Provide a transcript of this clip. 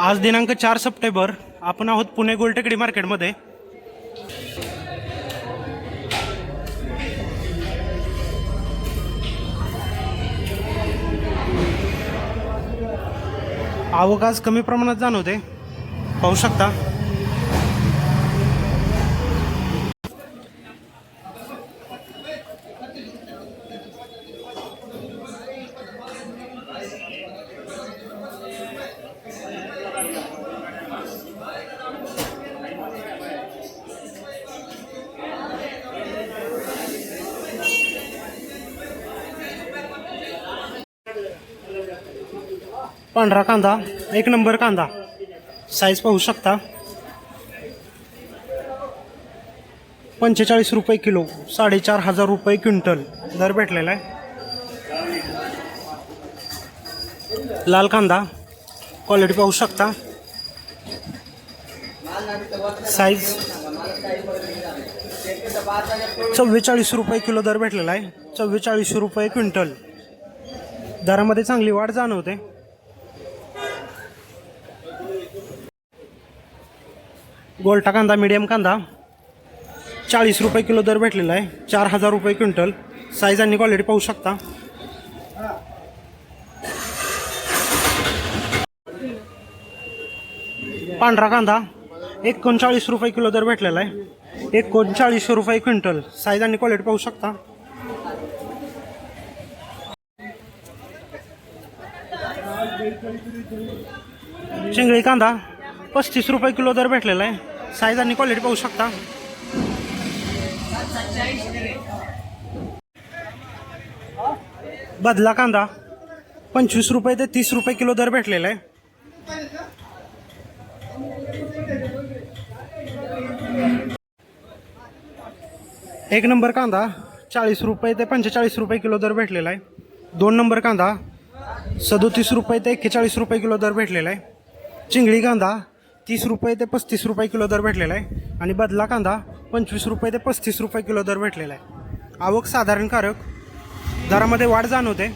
आज दिनांक चार सप्टेंबर. आपण आहोत पुणे गोलटेकडी मार्केटमध्ये. आवक आज कमी प्रमाणात जाणवते. पाहू शकता. पांढरा कांदा एक नंबर कांदा. साईज पाहू शकता. पंचेचाळीस रुपये किलो साडेचार हजार रुपये क्विंटल. दर भेटलेला आहे. लाल कांदा क्वालिटी पाहू शकता. साईज चव्वेचाळीस रुपये किलो दर भेटलेला आहे. चव्वेचाळीस रुपये क्विंटल. दरामध्ये चांगली वाढ जाणवते. गोल्टा कांदा मिडियम कांदा. चाळीस रुपये किलो दर भेटलेला आहे. चार हजार रुपये क्विंटल. साईज आणि क्वालिटी पाहू शकता. पांढरा कांदा एकोणचाळीस रुपये किलो दर भेटलेला आहे. एकोणचाळीस रुपये क्विंटल. साईज आणि क्वालिटी पाहू शकता. चिंगळी कांदा पस्तीस रुपये किलो दर भेटलेला आहे. साईज आणि क्वालिटी पाहू शकता. बदला कांदा. पंचवीस रुपये ते तीस रुपये किलो दर भेटलेला आहे. एक नंबर कांदा चाळीस रुपये ते पंचेचाळीस रुपये किलो दर भेटलेला आहे. दोन नंबर कांदा सदोतीस रुपये ते एक्केचाळीस रुपये किलो दर भेटलेला आहे. चिंगळी कांदा तीस रुपये ते पस्तीस रुपये किलो दर भेटलेला आहे. आणि बदला कांदा पंचवीस रुपये ते पस्तीस रुपये किलो दर भेटलेला आहे. आवक साधारण कारक दरामध्ये वाढ जाणवते.